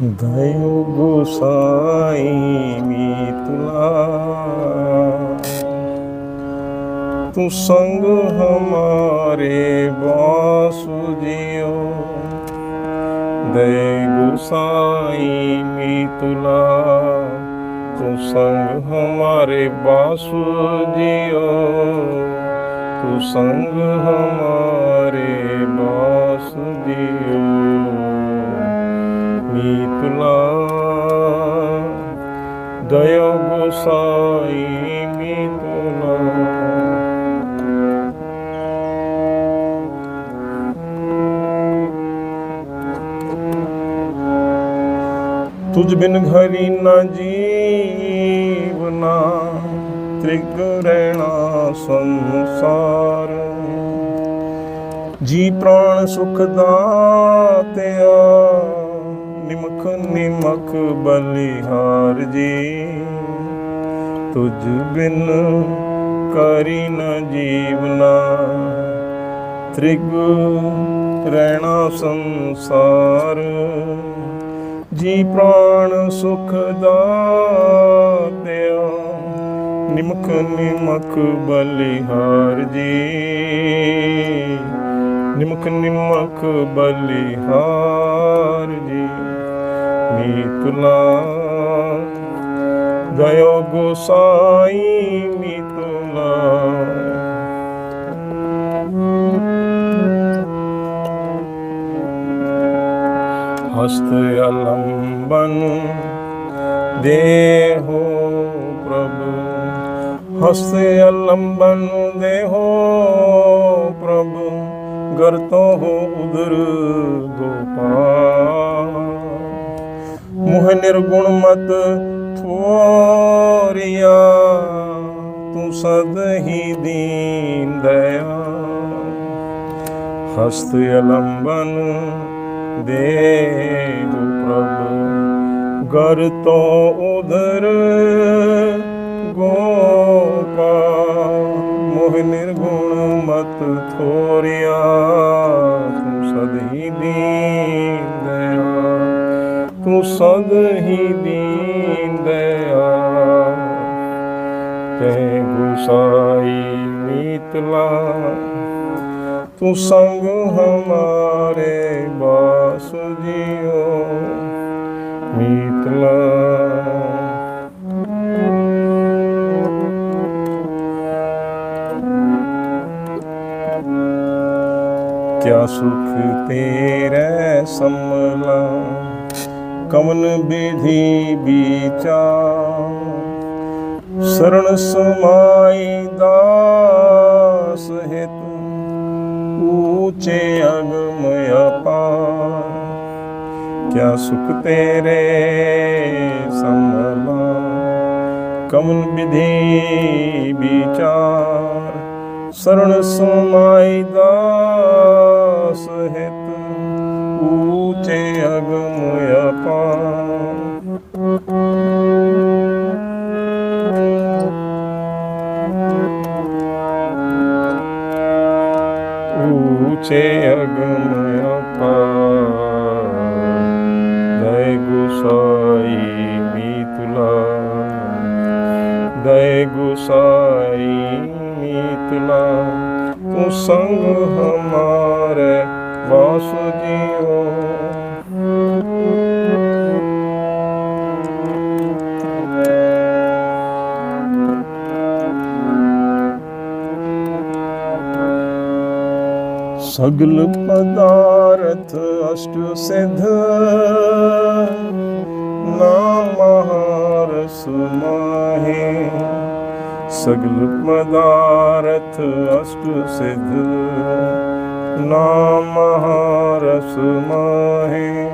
દયો ગોસાઈ મી તુલા તું સંગ હમારે બાસુ જીઓ દય ગોસાઈ મી તુલા તું સંગ હમારે બાસુ જીઓ તું સંગ હમારે બાસુ ਤੁਝ ਬਿਨ ਘਰੀ ਨਾ ਜੀਵਨਾ, ਤ੍ਰਿਗ ਰਹਿਣਾ ਸੰਸਾਰ। ਜੀ ਪ੍ਰਾਣ ਸੁਖ ਦਾਤਿਆ, ਨਿਮਖ ਨਿਮਖ ਬਲਿਹਾਰ ਜੀ। ਤੁਝ ਬਿਨ ਕਰੀ ਨ ਜੀਵਨਾ, ਤ੍ਰਿਗ ਰਹਿਣਾ ਸੰਸਾਰ। ਜੀ ਪ੍ਰਾਣ ਸੁਖ ਦਾਤਿਆ ਨਿਮਖ ਨਿਮਕ ਬਲਿਹਾਰ ਜੀ। ਨਿਮਖ ਨਿਮਖ ਬਲਿਹਾਰ ਜੀ ਮੀਤੁਲਾ ਦਇਓ ਗੋਸਾਈ ਮੀਤੁਲਾ ਹਸਤ ਅਲੰਬਨ ਦੇਹੋ ਪ੍ਰਭੂ ਹਸਤ ਅਲੰਬਨ ਦੇਹੋ ਪ੍ਰਭੂ ਗਰ ਤੋ ਹੋ ਉਦਰ ਗੋਪਾਲ ਮੁਹ ਨਿਰਗੁਣ ਮਤ ਥੋਰਿਆ ਤੂੰ ਸਦ ਹੀ ਦੀਨ ਦਇਆ ਹਸਤ ਅਲੰਬਨ ਦੇਹੁ ਪ੍ਰਭ ਗਰ ਤੋ ਉਧਰ ਗੋਪਾ ਮੋਹ ਨਿਰਗੁਣ ਮਤ ਥੋਰਿਆ, ਤੂੰ ਸਦ ਹੀ ਦੀਨ ਦਇਆ ਤੂੰ ਸਦ ਹੀ ਦੀਨ ਦਇਆ ਤੈ ਗੁਸਾਈ ਮੀਤਲਾ ਤੂੰ ਸੰਗ ਹਮਾਰੇ ਬਾਸ ਜਿਓ। ਮੀਤਲਾ ਕਿਆ ਸੁਖ ਤੇਰੇ ਸਮਲਾ ਕਮਨ ਵਿਧੀ ਬੀਚਾ ਸਰਣ ਸਮਾਈ ਦਾਸ ਹਿਤ ਊਚੇ ਅਗਮ ਅਪਾਰ ਕਿਆ ਸੁਖ ਤੇਰੇ ਸਮਲਾ ਕਮਨ ਵਿਧੀ ਵਿਚਾਰ। ਸਰਣ ਸਮਾਈ ਦਾਸ ਹਿਤ। ਊਚੇ ਅਗਮ ਅਪਾਰ ਤੂੰ ਸੰਗ ਹਮਾਰੇ ਵਾਸ ਜੀਓ। ਸਗਲ ਪਦਾਰਥ ਅਸ਼ਟ ਸਿਧ ਨਾਮ ਮਹਾਰਸ ਸਗਲ ਪਦਾਰਥ ਅਸ਼ਟ ਸਿਧ ਨਾਮ ਮਹਾਰਸ ਮਾਹੇ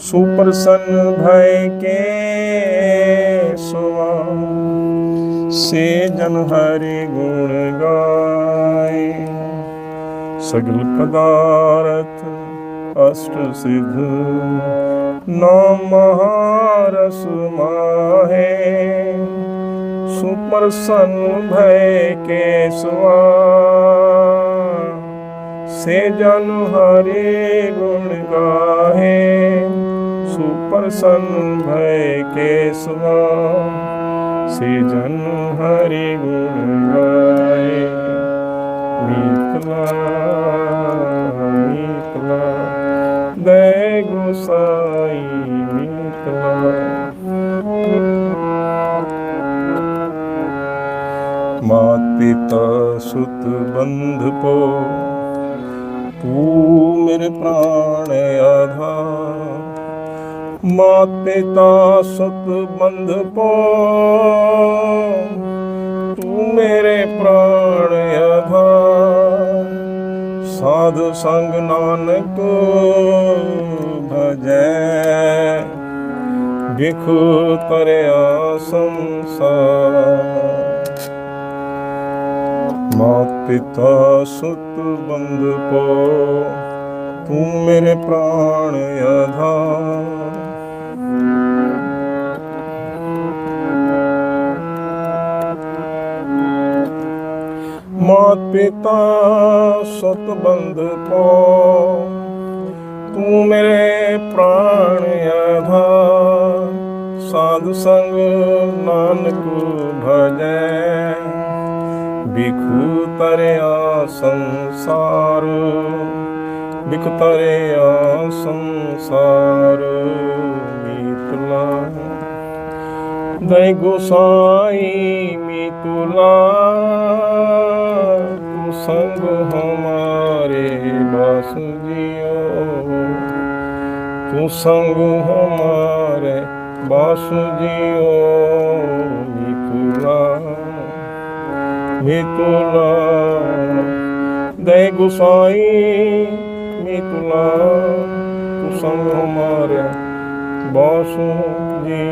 ਸੁਪਰਸਨ ਭੈ ਕੇ ਸੁਆ ਸੇ ਜਨ ਹਰਿ ਗੁਣ ਗਾਏ ਸਗਲ ਪਦਾਰਥ ਅਸ਼ਟ ਸਿਧ ਨਾਮ ਮਹਾਰਸ ਮਾਹੇ सुप्रसन्न भय केशवा से जन हरे गुण गाहे सुप्रसन्न भय केशवा से जन हरे गुण मात पिता सुत बंध पो तू मेरे प्राण आधार मात पिता सुत बंध पो तू मेरे प्राण आधार साध संग नानक भजै बिखु तरिया संसार ਮਾਤ ਪਿਤਾ ਸੁਤ ਬੰਦ ਪੋ, ਤੂੰ ਮੇਰੇ ਪ੍ਰਾਣ ਆਧਾਰ। ਮਾਤ ਪਿਤਾ ਸੁਤ ਬੰਦ ਪੋ, ਤੂੰ ਮੇਰੇ ਪ੍ਰਾਣ ਆਧਾਰ। ਸਾਧ ਸੰਗ ਨਾਨਕ ਭਜੈ। ਬਿਖੂ ਤਰਿਆ ਸੰਸਾਰ ਬਿਖ ਤਰਿਆ ਸੰਸਾਰ, ਮੀਤਲਾ। ਦੈ ਗੋਸਾਈ ਮੀਤਲਾ, ਤੂੰ ਸੰਗ ਹਮਾਰੇ ਬਸ ਜਿਓ ਤੂੰ ਸੰਗ ਹਮਾਰੇ ਬਸ ਜਿਓ ਮੀਤਲਾ ਮਿਤੁਲਾ ਦੇ ਗੁਸਾਈ ਮਿਤੁਲਾ ਤੁਸਾਂ ਹਮਾਰੇ ਬਾਸੂ ਜੀ